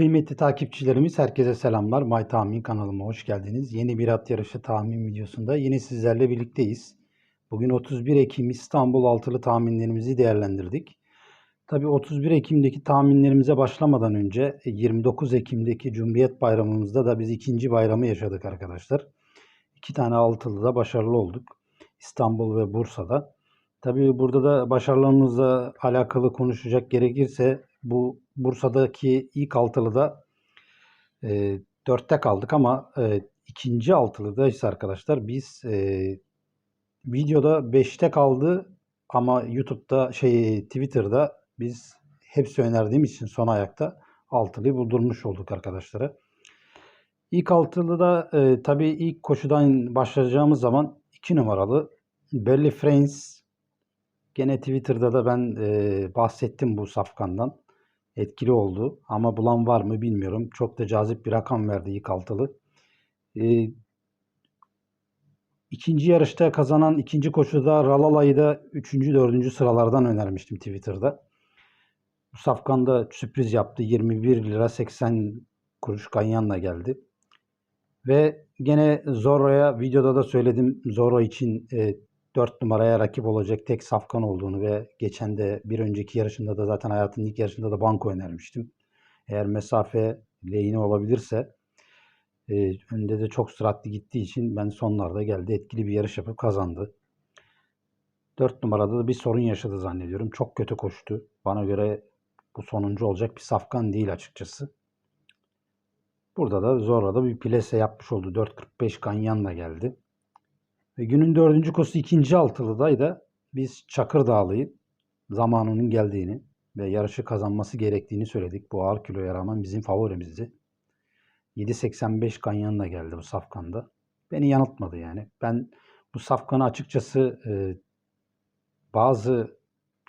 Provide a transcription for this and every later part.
Kıymetli takipçilerimiz herkese selamlar. My Tahmin kanalıma hoş geldiniz. Yeni bir at yarışı tahmin videosunda yine sizlerle birlikteyiz. Bugün 31 Ekim İstanbul altılı tahminlerimizi değerlendirdik. Tabi 31 Ekim'deki tahminlerimize başlamadan önce 29 Ekim'deki Cumhuriyet Bayramımızda da biz ikinci bayramı yaşadık arkadaşlar. İki tane altılı da başarılı olduk. İstanbul ve Bursa'da. Tabii burada da başarılarımızla alakalı konuşacak gerekirse bu Bursa'daki ilk altılıda e, dörtte kaldık ama e, ikinci altılıda ise arkadaşlar biz e, videoda beşte kaldı ama YouTube'da şey Twitter'da biz hepsi önerdiğim için son ayakta altılıyı buldurmuş olduk arkadaşlara. İlk altılıda e, tabii ilk koşudan başlayacağımız zaman 2 numaralı Belly Friends Gene Twitter'da da ben e, bahsettim bu safkandan. Etkili oldu ama bulan var mı bilmiyorum. Çok da cazip bir rakam verdi ilk altılı. E, ikinci yarışta kazanan ikinci koşuda Ralala'yı da üçüncü, dördüncü sıralardan önermiştim Twitter'da. Bu safkanda sürpriz yaptı. 21 lira 80 kuruş Ganyan'la geldi. Ve gene Zorro'ya videoda da söyledim. Zorro için e, 4 numaraya rakip olacak tek safkan olduğunu ve geçen de bir önceki yarışında da zaten hayatının ilk yarışında da banko önermiştim. Eğer mesafe lehine olabilirse e, önde de çok süratli gittiği için ben sonlarda geldi. Etkili bir yarış yapıp kazandı. 4 numarada da bir sorun yaşadı zannediyorum. Çok kötü koştu. Bana göre bu sonuncu olacak bir safkan değil açıkçası. Burada da Zorla da bir plase yapmış oldu. 4.45 Ganyan'la geldi. Ve günün dördüncü koşusu ikinci altılıdaydı. Biz Çakır Dağlı'yı zamanının geldiğini ve yarışı kazanması gerektiğini söyledik. Bu ağır kiloya rağmen bizim favorimizdi. 7.85 Ganyan'la geldi bu safkanda. Beni yanıltmadı yani. Ben bu safkanı açıkçası e, bazı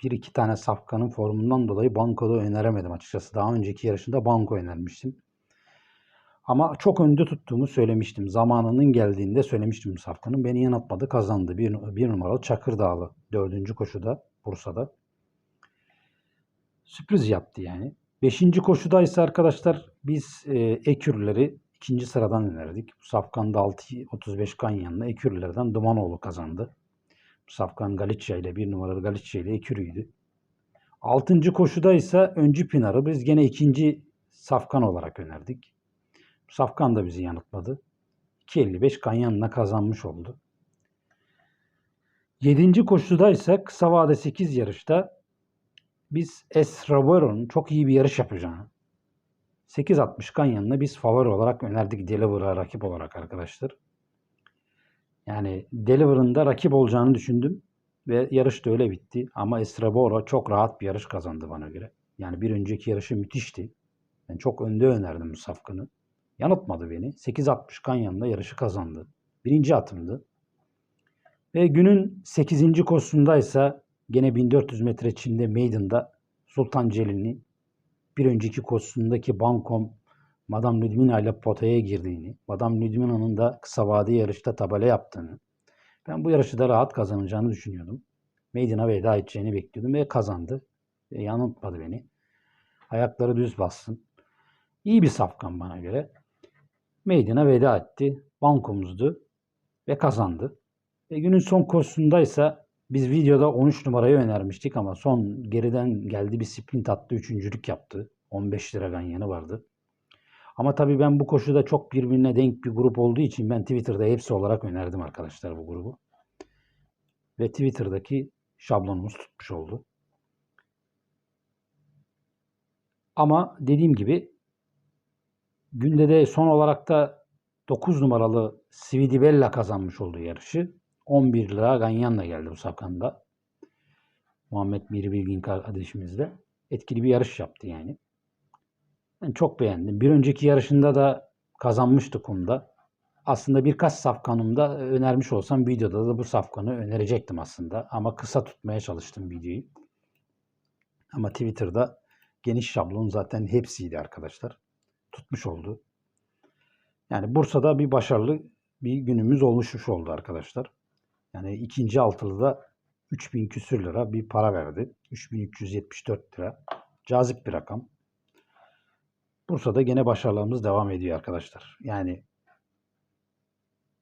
bir iki tane safkanın formundan dolayı bankoda öneremedim açıkçası. Daha önceki yarışında banko önermiştim. Ama çok önde tuttuğumu söylemiştim. Zamanının geldiğinde söylemiştim Safkan'ın. Beni yanıltmadı kazandı. Bir, bir numaralı Çakır Dağlı. Dördüncü koşuda Bursa'da. Sürpriz yaptı yani. Beşinci koşuda ise arkadaşlar biz e, ekürleri ikinci sıradan önerdik. Safkan'da 6.35 kan yanına ekürlerden Dumanoğlu kazandı. Safkan Galicia ile bir numaralı Galicia ile ekürüydü. Altıncı koşuda ise öncü Pinar'ı biz gene ikinci Safkan olarak önerdik. Safkan da bizi yanıtladı. 2.55 Ganyan'la kazanmış oldu. 7. koşuda ise kısa vade 8 yarışta biz Esravero'nun çok iyi bir yarış yapacağını 8.60 Ganyan'la biz favori olarak önerdik Deliver'a rakip olarak arkadaşlar. Yani Deliver'ın da rakip olacağını düşündüm ve yarış da öyle bitti. Ama Esrabora çok rahat bir yarış kazandı bana göre. Yani bir önceki yarışı müthişti. Ben çok önde önerdim bu safkanı. Yanıltmadı beni. 8.60 Kanyan'da yarışı kazandı. Birinci atımdı. Ve günün 8. koşusunda ise gene 1400 metre çimde Maiden'da Sultan Celil'ini bir önceki koşusundaki Bankom Madame Ludmina ile potaya girdiğini, Madame Ludmina'nın da kısa vade yarışta tabela yaptığını, ben bu yarışı da rahat kazanacağını düşünüyordum. Maiden'a veda edeceğini bekliyordum ve kazandı. E, yanıltmadı beni. Ayakları düz bassın. İyi bir safkan bana göre. Maiden'a veda etti. Bankomuzdu ve kazandı. E, günün son koşusunda ise biz videoda 13 numarayı önermiştik ama son geriden geldi bir sprint attı. Üçüncülük yaptı. 15 lira ganyanı vardı. Ama tabii ben bu koşuda çok birbirine denk bir grup olduğu için ben Twitter'da hepsi olarak önerdim arkadaşlar bu grubu. Ve Twitter'daki şablonumuz tutmuş oldu. Ama dediğim gibi Günde de son olarak da 9 numaralı Svidibella kazanmış olduğu yarışı. 11 lira Ganyan'la geldi bu sakanda. Muhammed Miri Bilgin kardeşimizle. Etkili bir yarış yaptı yani. Ben çok beğendim. Bir önceki yarışında da kazanmıştı kumda. Aslında birkaç safkanımda önermiş olsam videoda da bu safkanı önerecektim aslında. Ama kısa tutmaya çalıştım videoyu. Ama Twitter'da geniş şablon zaten hepsiydi arkadaşlar tutmuş oldu. Yani Bursa'da bir başarılı bir günümüz oluşmuş oldu arkadaşlar. Yani ikinci altılıda 3000 küsür lira bir para verdi. 3374 lira. Cazip bir rakam. Bursa'da gene başarılarımız devam ediyor arkadaşlar. Yani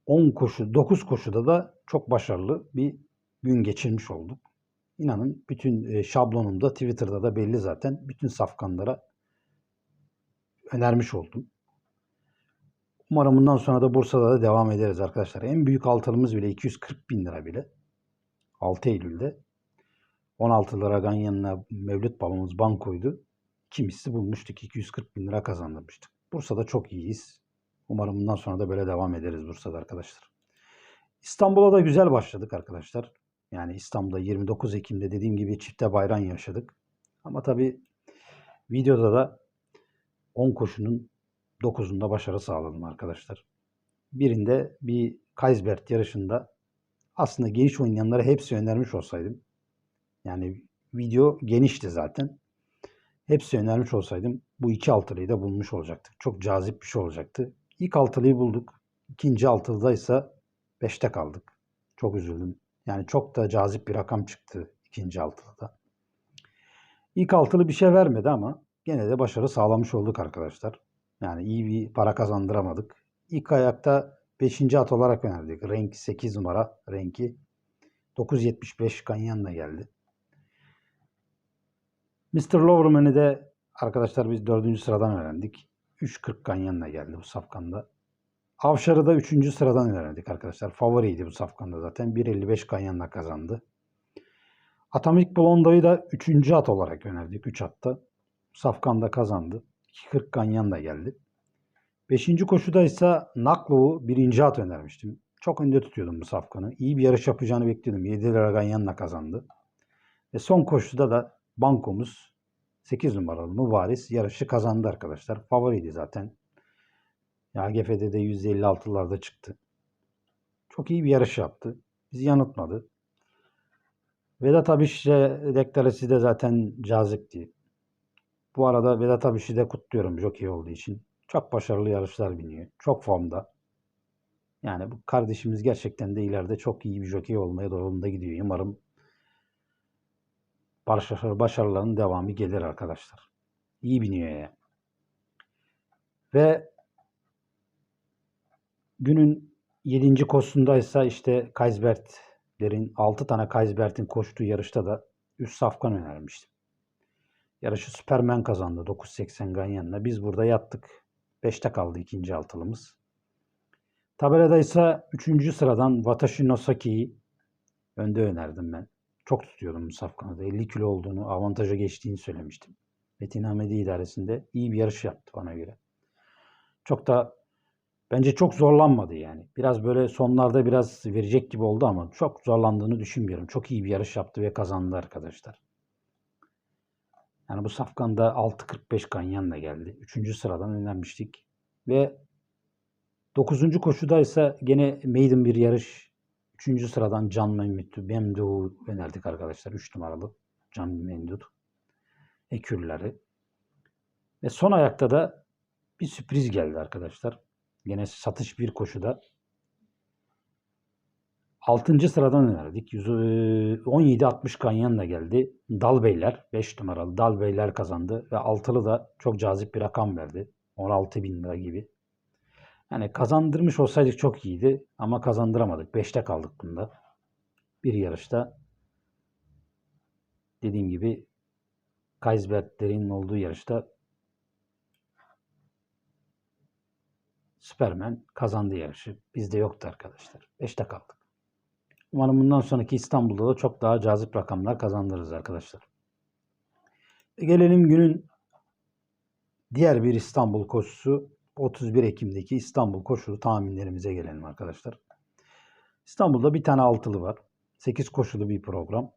10 koşu, 9 koşuda da çok başarılı bir gün geçirmiş olduk. İnanın bütün e, şablonumda Twitter'da da belli zaten. Bütün safkanlara önermiş oldum. Umarım bundan sonra da Bursa'da da devam ederiz arkadaşlar. En büyük altılımız bile 240 bin lira bile. 6 Eylül'de 16 lira Ganyan'la Mevlüt babamız bankoydu. Kimisi bulmuştuk 240 bin lira kazandırmıştık. Bursa'da çok iyiyiz. Umarım bundan sonra da böyle devam ederiz Bursa'da arkadaşlar. İstanbul'a da güzel başladık arkadaşlar. Yani İstanbul'da 29 Ekim'de dediğim gibi çifte bayram yaşadık. Ama tabii videoda da 10 koşunun 9'unda başarı sağladım arkadaşlar. Birinde bir Kaysbert yarışında aslında geniş oynayanlara hepsi önermiş olsaydım. Yani video genişti zaten. Hepsi önermiş olsaydım bu iki altılıyı da bulmuş olacaktık. Çok cazip bir şey olacaktı. İlk altılıyı bulduk. İkinci altılıda ise 5'te kaldık. Çok üzüldüm. Yani çok da cazip bir rakam çıktı ikinci altılıda. İlk altılı bir şey vermedi ama gene de başarı sağlamış olduk arkadaşlar. Yani iyi bir para kazandıramadık. İlk ayakta 5. at olarak önerdik. Renk 8 numara renki. 9.75 Ganyan'la geldi. Mr. Loverman'i de arkadaşlar biz 4. sıradan öğrendik. 3.40 Ganyan'la geldi bu safkanda. Avşar'ı da 3. sıradan öğrendik arkadaşlar. Favoriydi bu safkanda zaten. 1.55 Ganyan'la kazandı. Atomic Blondo'yu da 3. at olarak önerdik. 3 atta. Safkan'da kazandı. 2.40 Ganyan da geldi. 5. koşuda ise Naklov'u 1. at önermiştim. Çok önde tutuyordum bu safkanı. İyi bir yarış yapacağını bekliyordum. 7 lira Ganyan'la kazandı. Ve son koşuda da bankomuz 8 numaralı Mübaris yarışı kazandı arkadaşlar. Favoriydi zaten. Ya GF'de de 156'larda çıktı. Çok iyi bir yarış yaptı. Bizi yanıltmadı. Vedat Abiş'le deklaresi de zaten cazipti. Bu arada Vedat Abiş'i de kutluyorum jockey olduğu için. Çok başarılı yarışlar biniyor. Çok formda. Yani bu kardeşimiz gerçekten de ileride çok iyi bir jockey olmaya doğrultuda gidiyor. Umarım başarı, başarıların devamı gelir arkadaşlar. İyi biniyor yani. Ve günün 7. koşusundaysa işte Kaysbert'lerin 6 tane Kaysbert'in koştuğu yarışta da üst safkan önermiştim. Yarışı Superman kazandı 9.80 Ganyan'la. Biz burada yattık. 5'te kaldı ikinci altılımız. Tabelada ise 3. sıradan Watashi no Saki'yi önde önerdim ben. Çok tutuyordum bu safkanı 50 kilo olduğunu, avantaja geçtiğini söylemiştim. Metin Hamedi idaresinde iyi bir yarış yaptı bana göre. Çok da bence çok zorlanmadı yani. Biraz böyle sonlarda biraz verecek gibi oldu ama çok zorlandığını düşünmüyorum. Çok iyi bir yarış yaptı ve kazandı arkadaşlar. Yani bu safkanda 6.45 Ganyan'la geldi. Üçüncü sıradan önermiştik. Ve dokuzuncu koşuda ise gene maiden bir yarış. Üçüncü sıradan Can Memdut, Memduh'u önerdik arkadaşlar. Üç numaralı Can Memdut. Ekürleri. Ve son ayakta da bir sürpriz geldi arkadaşlar. Gene satış bir koşuda 6. sıradan önerdik. 17-60 Ganyan da geldi. Dalbeyler 5 numaralı Dalbeyler kazandı ve altılı da çok cazip bir rakam verdi. 16 bin lira gibi. Yani kazandırmış olsaydık çok iyiydi ama kazandıramadık. 5'te kaldık bunda. Bir yarışta dediğim gibi Kaysbertlerin olduğu yarışta Superman kazandı yarışı. Bizde yoktu arkadaşlar. 5'te kaldık. Umarım bundan sonraki İstanbul'da da çok daha cazip rakamlar kazandırırız arkadaşlar. E gelelim günün diğer bir İstanbul koşusu 31 Ekim'deki İstanbul koşulu tahminlerimize gelelim arkadaşlar. İstanbul'da bir tane altılı var. 8 koşulu bir program.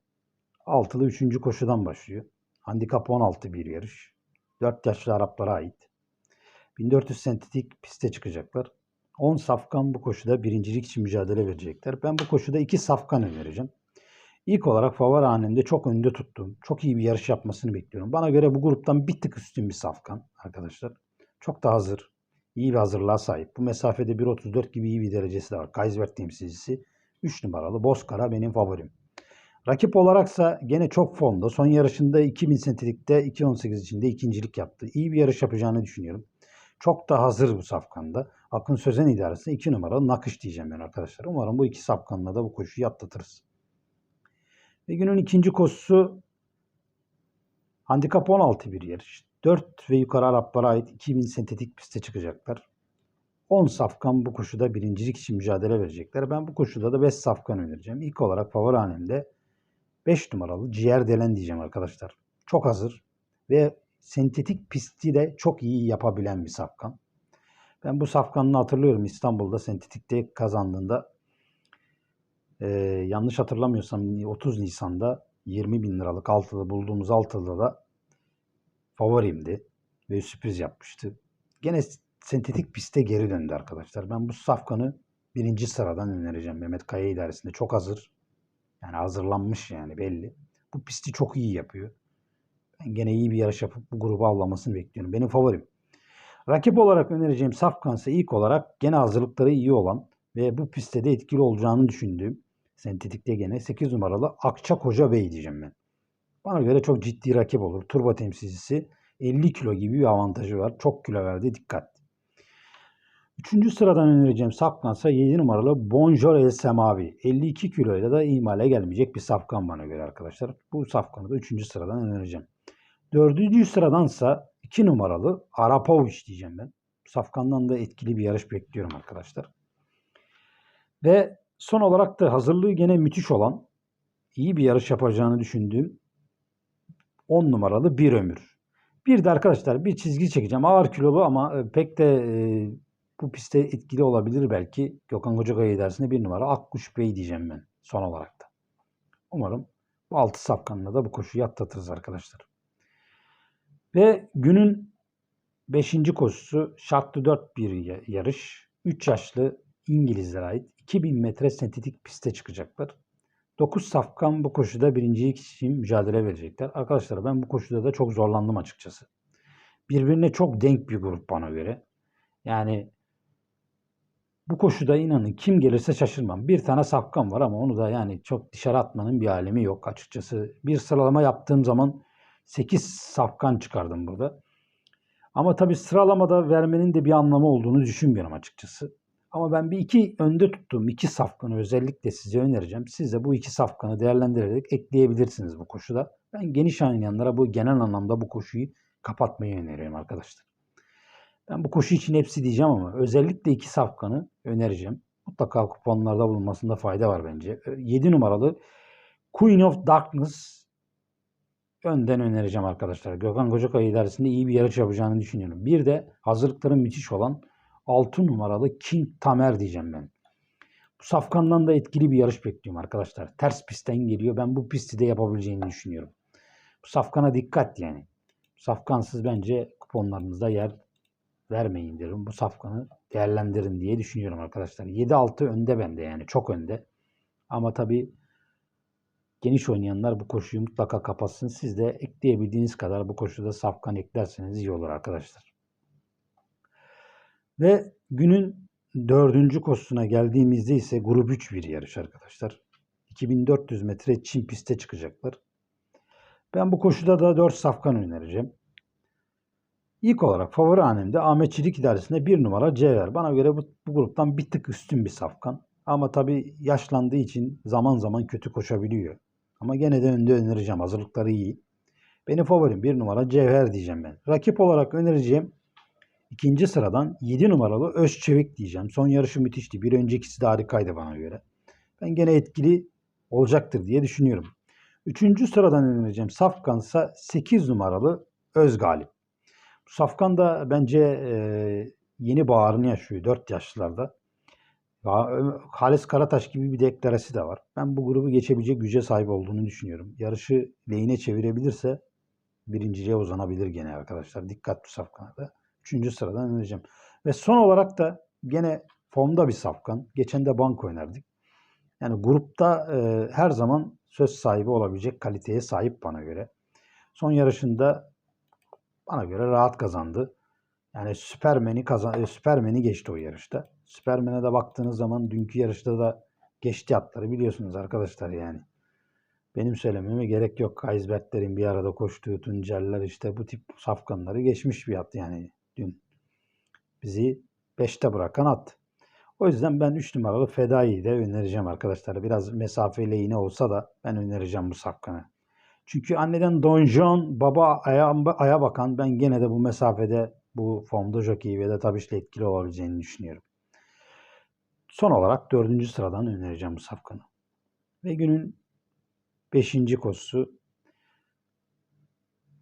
Altılı 3. koşudan başlıyor. Handikap 16 bir yarış. 4 yaşlı Araplara ait. 1400 sentetik piste çıkacaklar. 10 safkan bu koşuda birincilik için mücadele verecekler. Ben bu koşuda 2 safkan önereceğim. İlk olarak favori hanemde çok önde tuttum. Çok iyi bir yarış yapmasını bekliyorum. Bana göre bu gruptan bir tık üstün bir safkan arkadaşlar. Çok da hazır. İyi bir hazırlığa sahip. Bu mesafede 1.34 gibi iyi bir derecesi de var. Kaysberg temsilcisi 3 numaralı Bozkara benim favorim. Rakip olaraksa gene çok formda. Son yarışında 2000 sentetikte 2.18 içinde ikincilik yaptı. İyi bir yarış yapacağını düşünüyorum. Çok da hazır bu safkanda. Akın Sözen idaresinde 2 numaralı nakış diyeceğim ben arkadaşlar. Umarım bu iki safkanla da bu koşuyu atlatırız. Ve günün ikinci koşusu handikap 16 bir yarış. 4 ve yukarı Araplara ait 2000 sentetik piste çıkacaklar. 10 safkan bu koşuda birincilik için mücadele verecekler. Ben bu koşuda da 5 safkan önereceğim. İlk olarak favori hanemde 5 numaralı ciğer delen diyeceğim arkadaşlar. Çok hazır ve sentetik pisti de çok iyi yapabilen bir safkan. Ben bu safkanını hatırlıyorum İstanbul'da sentetikte kazandığında e, yanlış hatırlamıyorsam 30 Nisan'da 20 bin liralık altılı bulduğumuz altılı da favorimdi ve sürpriz yapmıştı. Gene sentetik piste geri döndü arkadaşlar. Ben bu safkanı birinci sıradan önereceğim. Mehmet Kaya idaresinde çok hazır. Yani hazırlanmış yani belli. Bu pisti çok iyi yapıyor. Ben gene iyi bir yarış yapıp bu grubu avlamasını bekliyorum. Benim favorim. Rakip olarak önereceğim Safkan ise ilk olarak gene hazırlıkları iyi olan ve bu pistte de etkili olacağını düşündüğüm sentetikte gene 8 numaralı Akça Koca Bey diyeceğim ben. Bana göre çok ciddi rakip olur. Turbo temsilcisi 50 kilo gibi bir avantajı var. Çok kilo verdi dikkat. Üçüncü sıradan önereceğim safkansa 7 numaralı Bonjour El Semavi. 52 kiloyla da imale gelmeyecek bir safkan bana göre arkadaşlar. Bu safkanı da üçüncü sıradan önereceğim. Dördüncü sıradansa 2 numaralı Arapovic diyeceğim ben. Safkan'dan da etkili bir yarış bekliyorum arkadaşlar. Ve son olarak da hazırlığı gene müthiş olan, iyi bir yarış yapacağını düşündüğüm 10 numaralı Bir Ömür. Bir de arkadaşlar bir çizgi çekeceğim. Ağır kilolu ama e, pek de e, bu pistte etkili olabilir belki. Gökhan Kocakaya dersinde bir numara Akkuş Bey diyeceğim ben son olarak da. Umarım bu altı safkanla da bu koşuyu atlatırız arkadaşlar. Ve günün 5. koşusu şartlı 4 bir yarış. 3 yaşlı İngilizlere ait 2000 metre sentetik piste çıkacaklar. 9 safkan bu koşuda birincilik için mücadele verecekler. Arkadaşlar ben bu koşuda da çok zorlandım açıkçası. Birbirine çok denk bir grup bana göre. Yani bu koşuda inanın kim gelirse şaşırmam. Bir tane safkan var ama onu da yani çok dışarı atmanın bir alemi yok açıkçası. Bir sıralama yaptığım zaman 8 safkan çıkardım burada. Ama tabii sıralamada vermenin de bir anlamı olduğunu düşünmüyorum açıkçası. Ama ben bir iki önde tuttuğum iki safkanı özellikle size önereceğim. Siz de bu iki safkanı değerlendirerek ekleyebilirsiniz bu koşuda. Ben geniş oynayanlara bu genel anlamda bu koşuyu kapatmayı öneriyorum arkadaşlar. Ben bu koşu için hepsi diyeceğim ama özellikle iki safkanı önereceğim. Mutlaka kuponlarda bulunmasında fayda var bence. 7 numaralı Queen of Darkness önden önereceğim arkadaşlar. Gökhan Kocakaya idaresinde iyi bir yarış yapacağını düşünüyorum. Bir de hazırlıkların müthiş olan 6 numaralı King Tamer diyeceğim ben. Bu safkandan da etkili bir yarış bekliyorum arkadaşlar. Ters pistten geliyor. Ben bu pisti de yapabileceğini düşünüyorum. Bu safkana dikkat yani. Safkansız bence kuponlarınızda yer vermeyin derim. Bu safkanı değerlendirin diye düşünüyorum arkadaşlar. 7-6 önde bende yani çok önde. Ama tabii geniş oynayanlar bu koşuyu mutlaka kapatsın. Siz de ekleyebildiğiniz kadar bu koşuda safkan eklerseniz iyi olur arkadaşlar. Ve günün dördüncü koşusuna geldiğimizde ise grup 3 bir yarış arkadaşlar. 2400 metre Çin piste çıkacaklar. Ben bu koşuda da 4 safkan önereceğim. İlk olarak favori hanemde Ahmetçilik idaresinde bir numara Cevher. Bana göre bu, bu gruptan bir tık üstün bir safkan. Ama tabii yaşlandığı için zaman zaman kötü koşabiliyor. Ama gene de önde önereceğim. Hazırlıkları iyi. Benim favorim bir numara Cevher diyeceğim ben. Rakip olarak önereceğim ikinci sıradan 7 numaralı Özçevik diyeceğim. Son yarışı müthişti. Bir öncekisi de harikaydı bana göre. Ben gene etkili olacaktır diye düşünüyorum. Üçüncü sıradan önereceğim Safkansa 8 numaralı Özgalip. Safkan da bence e, yeni bağrını yaşıyor 4 yaşlarda. Halis Karataş gibi bir deklarası da var. Ben bu grubu geçebilecek güce sahip olduğunu düşünüyorum. Yarışı lehine çevirebilirse birinciliğe uzanabilir gene arkadaşlar. Dikkat bu safkana da. Üçüncü sıradan önereceğim. Ve son olarak da gene formda bir safkan. Geçen de bank oynardık. Yani grupta e, her zaman söz sahibi olabilecek kaliteye sahip bana göre. Son yarışında bana göre rahat kazandı. Yani Süpermen'i kazan e, Süpermen'i geçti o yarışta. Süpermen'e de baktığınız zaman dünkü yarışta da geçti atları biliyorsunuz arkadaşlar yani. Benim söylememe gerek yok. Kaysbertlerin bir arada koştuğu Tunceller işte bu tip safkanları geçmiş bir at yani dün. Bizi 5'te bırakan at. O yüzden ben 3 numaralı Fedai'yi de önereceğim arkadaşlar. Biraz mesafeli yine olsa da ben önereceğim bu safkanı. Çünkü anneden Don John, baba aya, aya bakan ben gene de bu mesafede bu formda jockey ve de tabii işte etkili olabileceğini düşünüyorum. Son olarak dördüncü sıradan önereceğim bu safkanı. Ve günün beşinci koşusu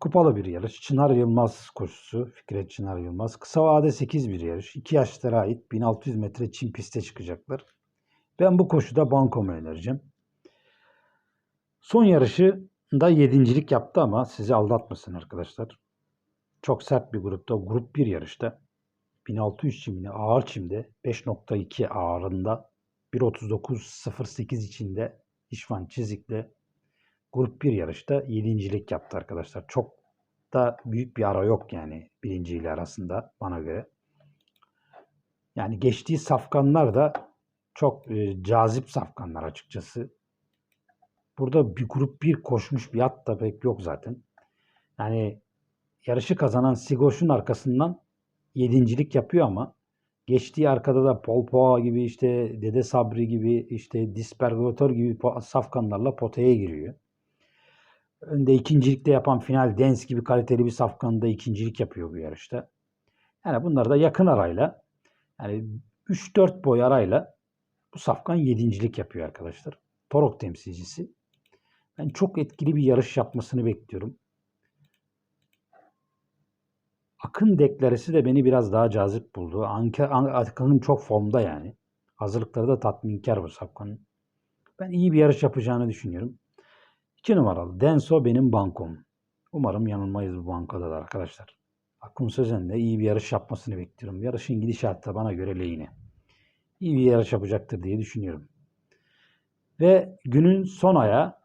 kupalı bir yarış. Çınar Yılmaz koşusu. Fikret Çınar Yılmaz. Kısa vade 8 bir yarış. 2 yaşlara ait 1600 metre çim piste çıkacaklar. Ben bu koşuda bankomu önereceğim. Son yarışı da yedincilik yaptı ama sizi aldatmasın arkadaşlar. Çok sert bir grupta. Grup 1 yarışta. 1600 çimini ağır çimde 5.2 ağırında 1.39.08 içinde İşvan Çizik'le grup 1 yarışta yedincilik yaptı arkadaşlar. Çok da büyük bir ara yok yani birinci ile arasında bana göre. Yani geçtiği safkanlar da çok e, cazip safkanlar açıkçası. Burada bir grup 1 koşmuş bir at da pek yok zaten. Yani yarışı kazanan Sigoş'un arkasından yedincilik yapıyor ama geçtiği arkada da Polpoa gibi işte Dede Sabri gibi işte Dispergator gibi safkanlarla potaya giriyor. Önde ikincilikte yapan final Dens gibi kaliteli bir safkanda ikincilik yapıyor bu yarışta. Yani bunlar da yakın arayla yani 3-4 boy arayla bu safkan yedincilik yapıyor arkadaşlar. Torok temsilcisi. Ben çok etkili bir yarış yapmasını bekliyorum. Akın deklaresi de beni biraz daha cazip buldu. Anke, Akın'ın çok formda yani. Hazırlıkları da tatminkar bu Safkan'ın. Ben iyi bir yarış yapacağını düşünüyorum. 2 numaralı Denso benim bankom. Umarım yanılmayız bu bankada da arkadaşlar. Akın Sözen de iyi bir yarış yapmasını bekliyorum. Yarışın gidişatı da bana göre lehine. İyi bir yarış yapacaktır diye düşünüyorum. Ve günün son aya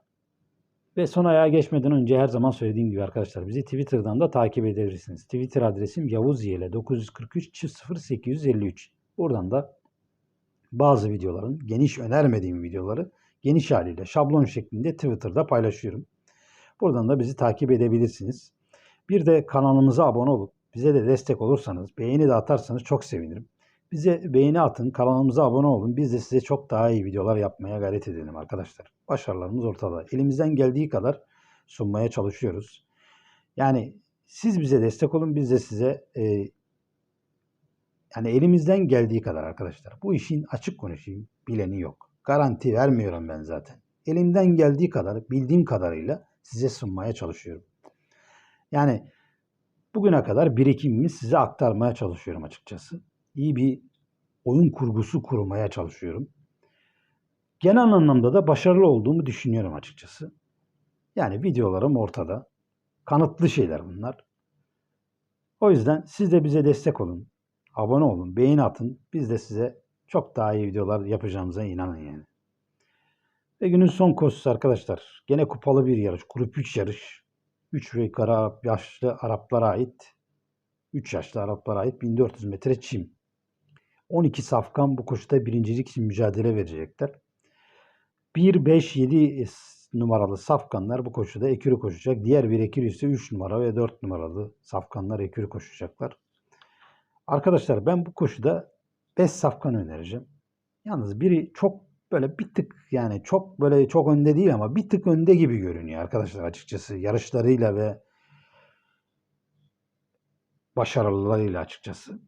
ve son ayağa geçmeden önce her zaman söylediğim gibi arkadaşlar bizi Twitter'dan da takip edebilirsiniz. Twitter adresim Yavuz Yele 943 0853. Buradan da bazı videoların geniş önermediğim videoları geniş haliyle şablon şeklinde Twitter'da paylaşıyorum. Buradan da bizi takip edebilirsiniz. Bir de kanalımıza abone olup bize de destek olursanız, beğeni de atarsanız çok sevinirim. Bize beğeni atın, kanalımıza abone olun. Biz de size çok daha iyi videolar yapmaya gayret edelim arkadaşlar. Başarılarımız ortada. Elimizden geldiği kadar sunmaya çalışıyoruz. Yani siz bize destek olun, biz de size e, yani elimizden geldiği kadar arkadaşlar. Bu işin açık konuşayım, bileni yok. Garanti vermiyorum ben zaten. Elimden geldiği kadar, bildiğim kadarıyla size sunmaya çalışıyorum. Yani bugüne kadar birikimimi size aktarmaya çalışıyorum açıkçası iyi bir oyun kurgusu kurmaya çalışıyorum. Genel anlamda da başarılı olduğumu düşünüyorum açıkçası. Yani videolarım ortada. Kanıtlı şeyler bunlar. O yüzden siz de bize destek olun. Abone olun, beğeni atın. Biz de size çok daha iyi videolar yapacağımıza inanın yani. Ve günün son koşusu arkadaşlar. Gene kupalı bir yarış. Grup 3 yarış. 3 ve yukarı yaşlı Araplara ait 3 yaşlı Araplara ait 1400 metre çim. 12 safkan bu koşuda birincilik için mücadele verecekler. 1, 5, 7 numaralı safkanlar bu koşuda ekürü koşacak. Diğer bir ekürü ise 3 numara ve 4 numaralı safkanlar ekürü koşacaklar. Arkadaşlar ben bu koşuda 5 safkan önereceğim. Yalnız biri çok böyle bir tık yani çok böyle çok önde değil ama bir tık önde gibi görünüyor arkadaşlar açıkçası. Yarışlarıyla ve başarılarıyla açıkçası.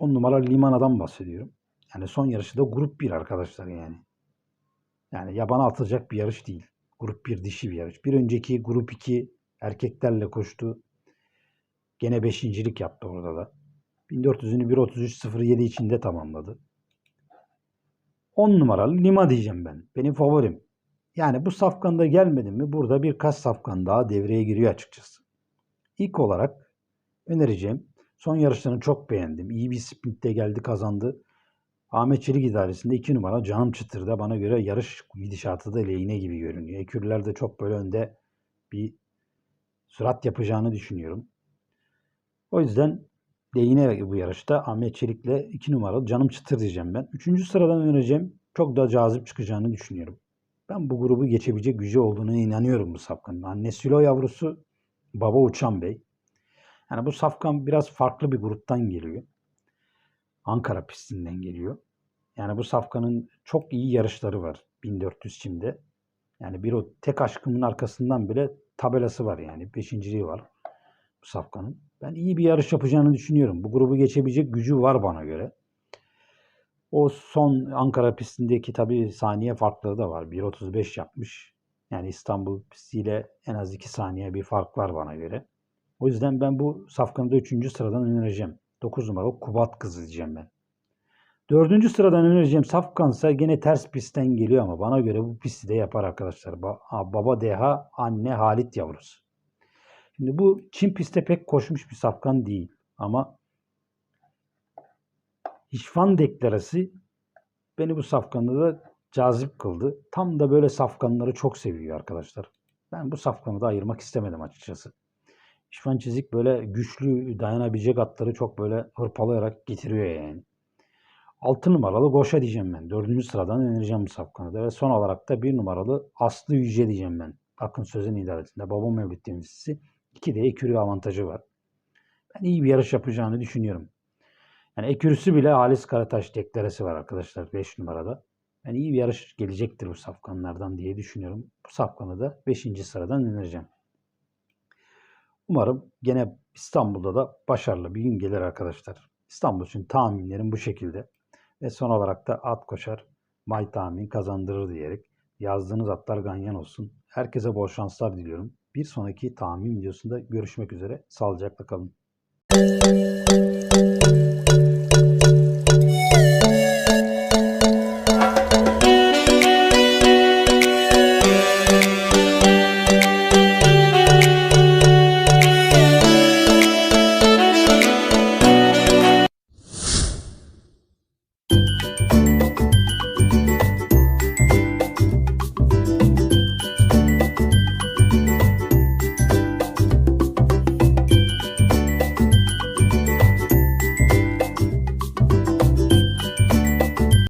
10 numara Limana'dan bahsediyorum. Yani son yarışı da grup 1 arkadaşlar yani. Yani yabana atılacak bir yarış değil. Grup 1 dişi bir yarış. Bir önceki grup 2 erkeklerle koştu. Gene beşincilik yaptı orada da. 1400'ünü 1.33.07 içinde tamamladı. 10 numaralı Lima diyeceğim ben. Benim favorim. Yani bu safkanda gelmedi mi burada birkaç safkan daha devreye giriyor açıkçası. İlk olarak önereceğim Son yarışlarını çok beğendim. İyi bir sprintte geldi kazandı. Ahmet Çelik idaresinde 2 numara Canım Çıtır'da bana göre yarış gidişatı da lehine gibi görünüyor. Ekürler de çok böyle önde bir sürat yapacağını düşünüyorum. O yüzden lehine bu yarışta Ahmet Çelik'le 2 numaralı Canım Çıtır diyeceğim ben. Üçüncü sıradan önereceğim çok da cazip çıkacağını düşünüyorum. Ben bu grubu geçebilecek gücü olduğuna inanıyorum bu safkanın. Anne Sülo yavrusu baba Uçan Bey. Yani bu safkan biraz farklı bir gruptan geliyor. Ankara pistinden geliyor. Yani bu safkanın çok iyi yarışları var 1400 çimde. Yani bir o tek aşkımın arkasından bile tabelası var yani. Beşinciliği var bu safkanın. Ben iyi bir yarış yapacağını düşünüyorum. Bu grubu geçebilecek gücü var bana göre. O son Ankara pistindeki tabii saniye farkları da var. 1.35 yapmış. Yani İstanbul pistiyle en az 2 saniye bir fark var bana göre. O yüzden ben bu safkanı da 3. sıradan önereceğim. 9 numaralı Kubat Kızı diyeceğim ben. 4. sıradan önereceğim Safkansa gene ters pistten geliyor ama bana göre bu pisti de yapar arkadaşlar. Baba Deha, anne Halit yavrusu. Şimdi bu Çin pistte pek koşmuş bir safkan değil. Ama İşvan deklarası beni bu safkanı da cazip kıldı. Tam da böyle safkanları çok seviyor arkadaşlar. Ben bu safkanı da ayırmak istemedim açıkçası. İşvan Çizik böyle güçlü dayanabilecek atları çok böyle hırpalayarak getiriyor yani. 6 numaralı Goşa diyeceğim ben. 4. sıradan önereceğim bu safkanı da. Ve son olarak da 1 numaralı Aslı Yüce diyeceğim ben. Akın Sözen idaresinde. Baba Mevlüt temsilcisi. 2 de ekürü avantajı var. Ben iyi bir yarış yapacağını düşünüyorum. Yani ekürüsü bile Halis Karataş deklarası var arkadaşlar 5 numarada. Yani iyi bir yarış gelecektir bu safkanlardan diye düşünüyorum. Bu safkanı da 5. sıradan önereceğim. Umarım gene İstanbul'da da başarılı bir gün gelir arkadaşlar. İstanbul için tahminlerim bu şekilde. Ve son olarak da at koşar, may tahmin kazandırır diyerek yazdığınız atlar ganyan olsun. Herkese bol şanslar diliyorum. Bir sonraki tahmin videosunda görüşmek üzere. Sağlıcakla kalın.